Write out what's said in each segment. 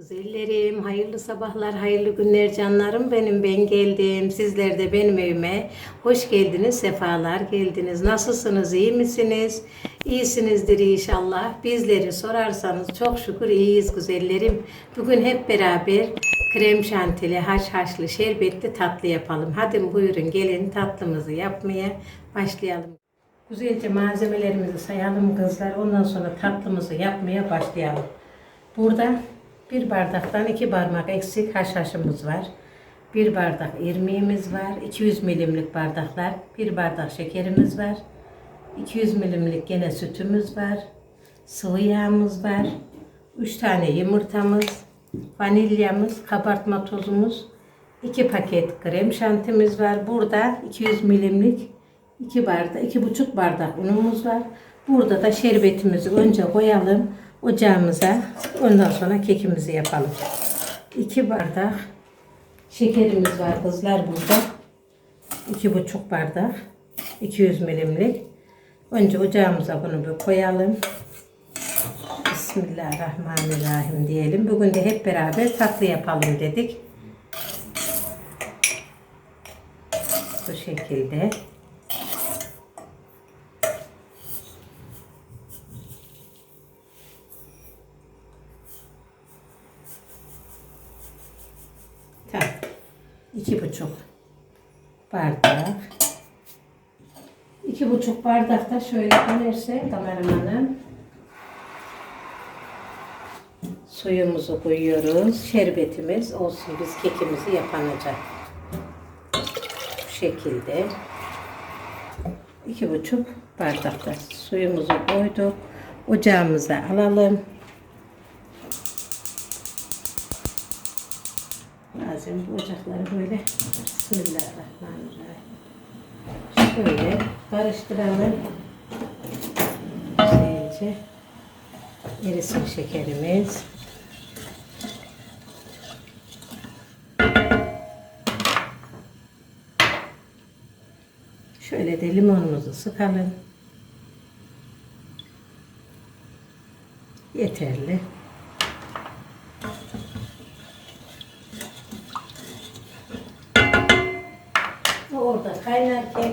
Güzellerim, hayırlı sabahlar, hayırlı günler canlarım benim. Ben geldim. Sizler de benim evime hoş geldiniz, sefalar geldiniz. Nasılsınız, iyi misiniz? İyisinizdir inşallah. Bizleri sorarsanız çok şükür iyiyiz güzellerim. Bugün hep beraber krem şantili, haş haşlı, şerbetli tatlı yapalım. Hadi buyurun gelin tatlımızı yapmaya başlayalım. Güzelce malzemelerimizi sayalım kızlar. Ondan sonra tatlımızı yapmaya başlayalım. Burada bir bardaktan iki parmak eksik haşhaşımız var. Bir bardak irmiğimiz var. 200 milimlik bardaklar. Bir bardak şekerimiz var. 200 milimlik gene sütümüz var. Sıvı yağımız var. 3 tane yumurtamız. Vanilyamız, kabartma tozumuz. 2 paket krem şantimiz var. Burada 200 milimlik 2 bardak, iki buçuk bardak unumuz var. Burada da şerbetimizi önce koyalım ocağımıza. Ondan sonra kekimizi yapalım. 2 bardak şekerimiz var kızlar burada. iki buçuk bardak 200 milimlik. Önce ocağımıza bunu bir koyalım. Bismillahirrahmanirrahim diyelim. Bugün de hep beraber tatlı yapalım dedik. Bu şekilde. Tamam. İki buçuk bardak. İki buçuk bardak da şöyle dönerse kameramanım. Suyumuzu koyuyoruz. Şerbetimiz olsun. Biz kekimizi yapanacak. Bu şekilde. iki buçuk bardakta suyumuzu koyduk. Ocağımıza alalım. Bazen bu ocakları böyle Bismillahirrahmanirrahim. Şöyle karıştıralım. Güzelce erisin şekerimiz. Şöyle de limonumuzu sıkalım. Yeterli. Orada kaynarken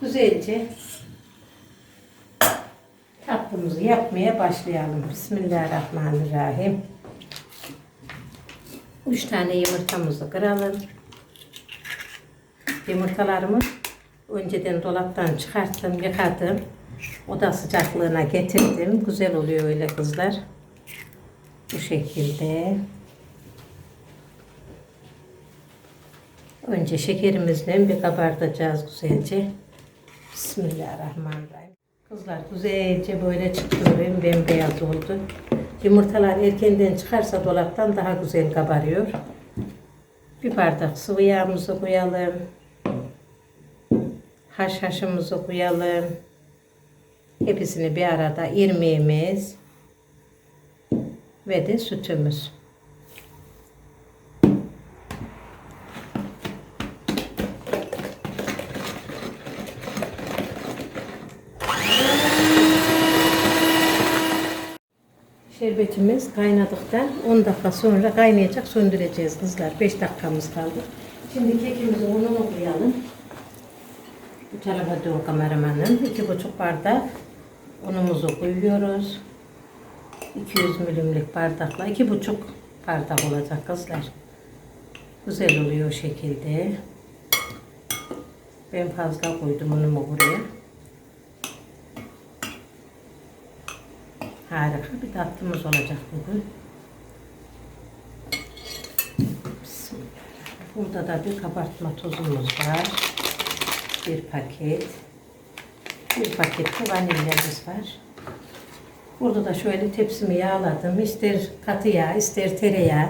güzelce tatlımızı yapmaya başlayalım. Bismillahirrahmanirrahim. Üç tane yumurtamızı kıralım. Yumurtalarımı önceden dolaptan çıkarttım, yıkadım. Oda sıcaklığına getirdim. Güzel oluyor öyle kızlar. Bu şekilde. Önce şekerimizle bir kabartacağız güzelce. Bismillahirrahmanirrahim. Kızlar güzelce böyle çıkıyorum. Bembeyaz oldu. Yumurtalar erkenden çıkarsa dolaptan daha güzel kabarıyor. Bir bardak sıvı yağımızı koyalım. Haşhaşımızı koyalım. Hepsini bir arada irmiğimiz ve de sütümüz. Şerbetimiz kaynadıktan 10 dakika sonra kaynayacak söndüreceğiz kızlar. 5 dakikamız kaldı. Şimdi kekimizi ununu koyalım. Bu tarafa dön kameramanım. 2,5 bardak unumuzu koyuyoruz. 200 milimlik bardakla 2,5 bardak olacak kızlar. Güzel oluyor o şekilde. Ben fazla koydum unumu buraya. Harika bir tatlımız olacak bugün. Burada da bir kabartma tozumuz var. Bir paket. Bir paket de vanilyamız var. Burada da şöyle tepsimi yağladım. İster katı yağ, ister tereyağı.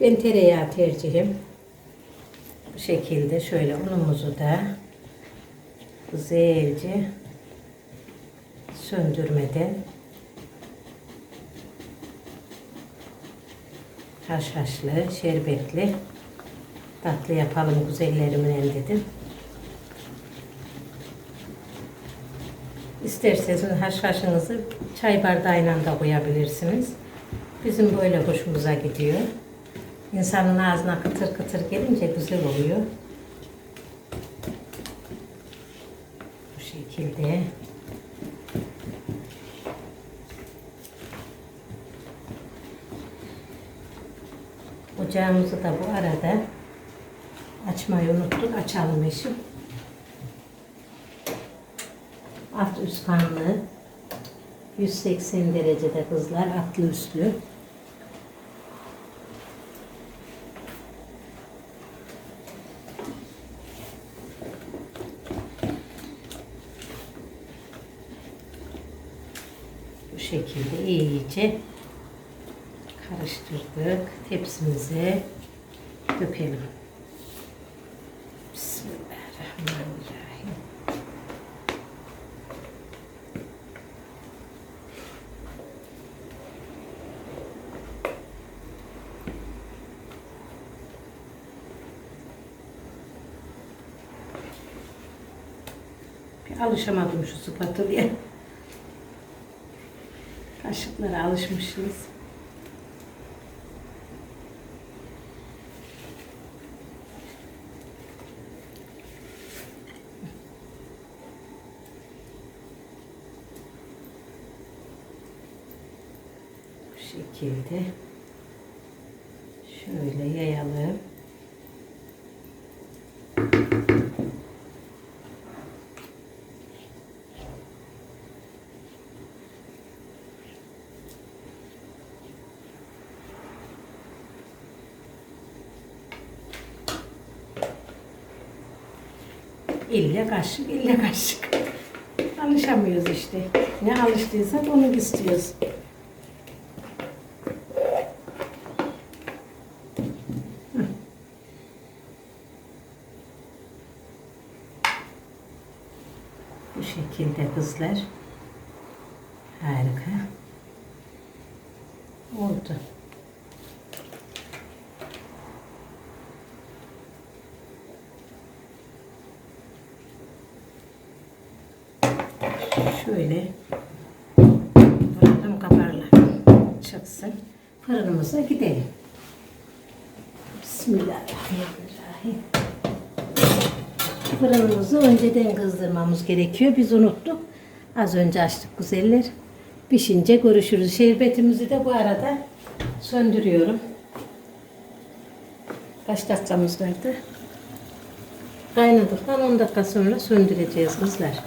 Ben tereyağı tercihim. Bu şekilde şöyle unumuzu da güzelce söndürmeden haşhaşlı, şerbetli tatlı yapalım güzellerimin dedim. İsterseniz haşhaşınızı çay bardağıyla da koyabilirsiniz. Bizim böyle hoşumuza gidiyor. İnsanın ağzına kıtır kıtır gelince güzel oluyor. Bu şekilde. Ocağımızı da bu arada açmayı unuttuk. Açalım eşim. Alt üst kanlı 180 derecede kızlar altlı üstlü. Bu şekilde iyice karıştırdık. Tepsimize dökelim. Bismillahirrahmanirrahim. Bir alışamadım şu spatulya'ya. Kaşıklara alışmışız. Şekilde şöyle yayalım. İlle kaşık, ille kaşık. Alışamıyoruz işte. Ne alıştıysak onu istiyoruz. Bu kızlar. Harika. Oldu. Şöyle bırakalım kabarlar. Çıksın. Fırınımıza gidelim. Bismillahirrahmanirrahim. Fırınımızı önceden kızdırmamız gerekiyor. Biz unuttuk. Az önce açtık güzeller. Pişince görüşürüz. Şerbetimizi de bu arada söndürüyorum. Kaç dakikamız vardı? Kaynadıktan 10 dakika sonra söndüreceğiz kızlar.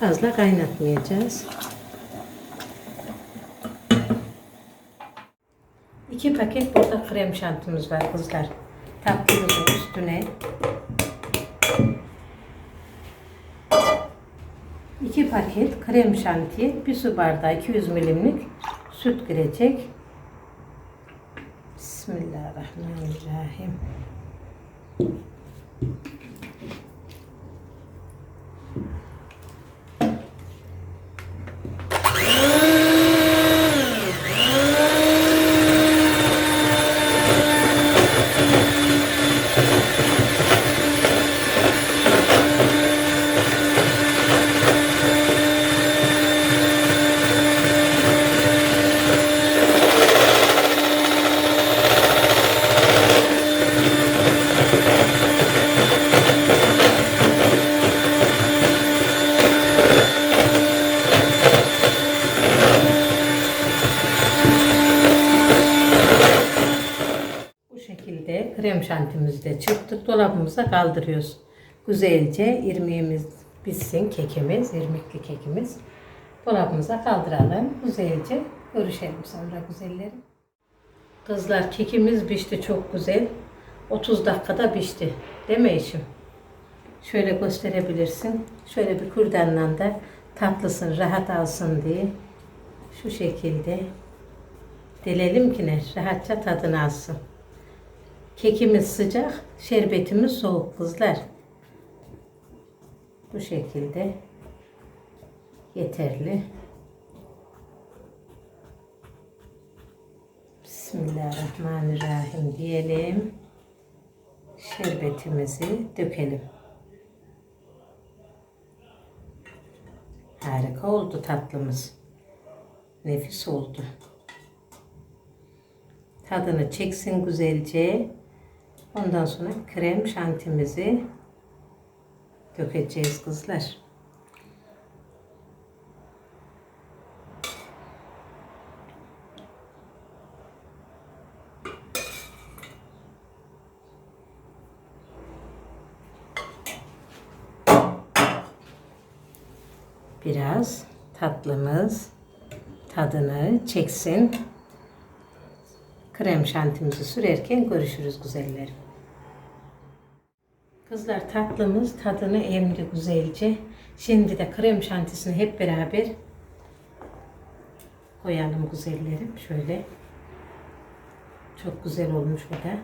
Fazla kaynatmayacağız. İki paket burada krem şantımız var kızlar. Tatlımızın üstüne iki paket krem şanti, bir su bardağı 200 milimlik süt girecek. Bismillahirrahmanirrahim. Bu şekilde krem şantimizi de çırptık. Dolabımıza kaldırıyoruz. Güzelce irmiğimiz bitsin. Kekimiz, irmikli kekimiz. Dolabımıza kaldıralım. Güzelce görüşelim sonra güzellerim. Kızlar kekimiz pişti çok güzel. 30 dakikada pişti. Değil mi eşim? Şöyle gösterebilirsin. Şöyle bir kurdanla da tatlısın, rahat alsın diye. Şu şekilde delelim ki ne? Rahatça tadını alsın. Kekimiz sıcak, şerbetimiz soğuk kızlar. Bu şekilde yeterli. Bismillahirrahmanirrahim diyelim. Şerbetimizi dökelim. Harika oldu tatlımız. Nefis oldu. tadını çeksin güzelce. Ondan sonra krem şantimizi dökeceğiz kızlar. Biraz tatlımız tadını çeksin. Krem şantimizi sürerken görüşürüz güzellerim. Kızlar tatlımız tadını emdi güzelce. Şimdi de krem şantisini hep beraber koyalım güzellerim. Şöyle. Çok güzel olmuş bu da.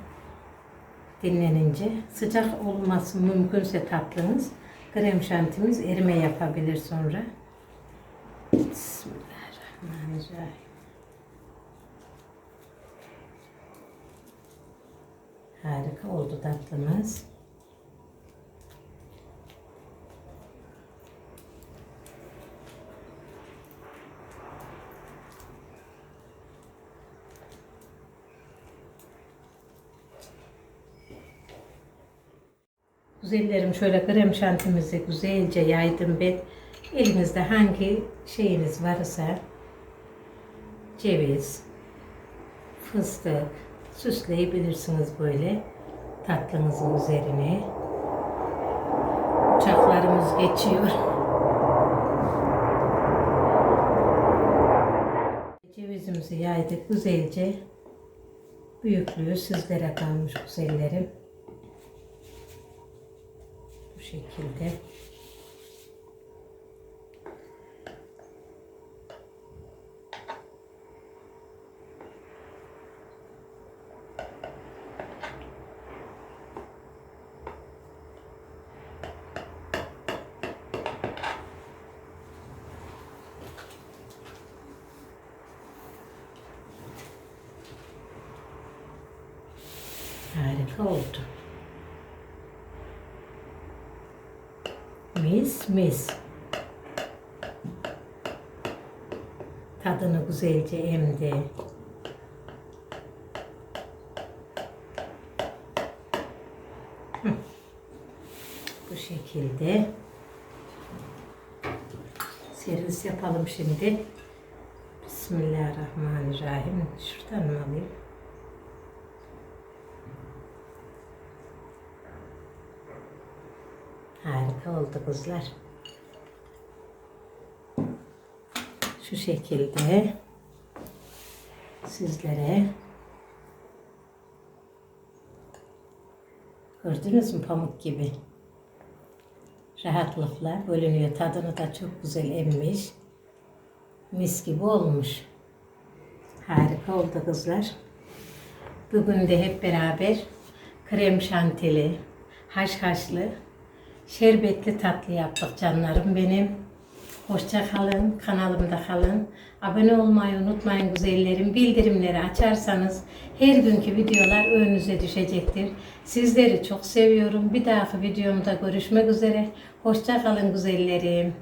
Dinlenince sıcak olması mümkünse tatlınız krem şantimiz erime yapabilir sonra. Bismillahirrahmanirrahim. Harika oldu tatlımız. Güzellerim şöyle krem şantimizi güzelce yaydım ben. Elinizde hangi şeyiniz varsa ceviz, fıstık süsleyebilirsiniz böyle tatlınızın üzerine. Uçaklarımız geçiyor. Cevizimizi yaydık güzelce. Büyüklüğü sizlere kalmış güzellerim. Bu şekilde. Harika oldu. Mis mis. Tadını güzelce emdi. Bu şekilde. Servis yapalım şimdi. Bismillahirrahmanirrahim. Şuradan mı alayım? Harika oldu kızlar. Şu şekilde sizlere gördünüz mü pamuk gibi rahatlıkla bölünüyor. Tadını da çok güzel emmiş. Mis gibi olmuş. Harika oldu kızlar. Bugün de hep beraber krem şantili, haşhaşlı, şerbetli tatlı yaptık canlarım benim. Hoşça kalın, kanalımda kalın. Abone olmayı unutmayın güzellerim. Bildirimleri açarsanız her günkü videolar önünüze düşecektir. Sizleri çok seviyorum. Bir dahaki videomda görüşmek üzere. Hoşça kalın güzellerim.